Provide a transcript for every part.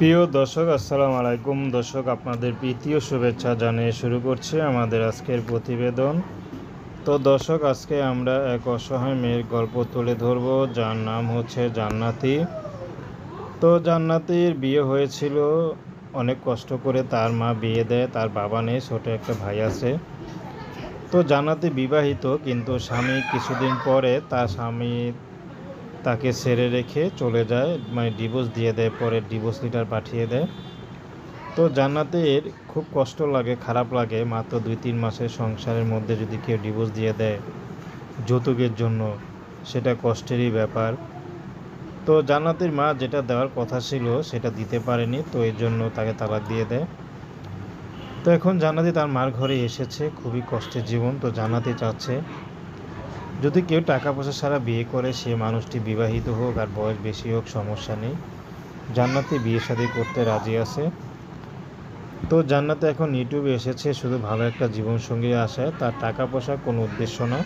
প্রিয় দর্শক, আসসালামু আলাইকুম। দর্শক, আপনাদের প্রীতীয় শুভেচ্ছা জানিয়ে শুরু করছি আমাদের আজকের প্রতিবেদন। তো দর্শক, আজকে আমরা এক অসহায় মেয়ের গল্প তুলে ধরব, যার নাম হচ্ছে জান্নাতি। তো জান্নাতির বিয়ে হয়েছিল, অনেক কষ্ট করে তার মা বিয়ে দেয়, তার বাবা নেই, ছোট একটা ভাই আছে। তো জান্নাতি বিবাহিত, কিন্তু স্বামী কিছুদিন পরে তার স্বামী তাকে ছেড়ে রেখে চলে যায় মানে ডিভোর্স দিয়ে দেয়, পরে ডিভোর্স লিটার পাঠিয়ে দেয়। তো জান্নাতের খুব কষ্ট লাগে, খারাপ লাগে। মাত্র দুই তিন মাসের সংসারের মধ্যে যদি কেউ ডিভোর্স দিয়ে দেয় যৌতুকের জন্য, সেটা কষ্টেরই ব্যাপার। তো জান্নাতের মা যেটা দেওয়ার কথা ছিল, সেটা দিতে পারেনি, তো এর জন্য তাকে তালাক দিয়ে দেয়। তো এখন জান্নাতি তার মার ঘরে এসেছে, খুবই কষ্টের জীবন। তো জান্নাতি চাচ্ছে যদি কেউ টাকা পয়সা ছাড়া বিয়ে করে, সে মানুষটি বিবাহিত হোক আর বয়স বেশি হোক, সমস্যা নেই। জান্নাতি বিয়ে শাদী করতে রাজি আছে। তো জান্নাতে এখন ইউটিউবে এসেছে, শুধু ভালো একটা জীবনসঙ্গী আসায় তার টাকা পয়সা কোনো উদ্দেশ্য না।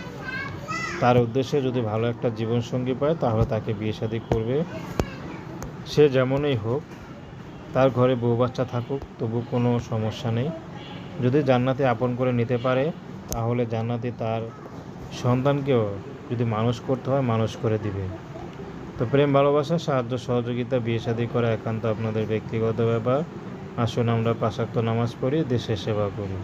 তার উদ্দেশ্যে যদি ভালো একটা জীবনসঙ্গী পায়, তাহলে তাকে বিয়ে শাদী করবে। সে যেমনই হোক, তার ঘরে বউ বাচ্চা থাকুক, তবু কোনো সমস্যা নেই। যদি জান্নাতি আপন করে নিতে পারে, তাহলে জান্নাতি তার সন্তানকেও যদি মানুষ করতে হয়, মানুষ করে দিবে। তো প্রেম, ভালোবাসা, সাহায্য, সহযোগিতা, বিয়ে শাদী করা একান্ত আপনাদের ব্যক্তিগত ব্যাপার। আসুন আমরা পাশাক্ত নামাজ পড়ি, দেশের সেবা করি।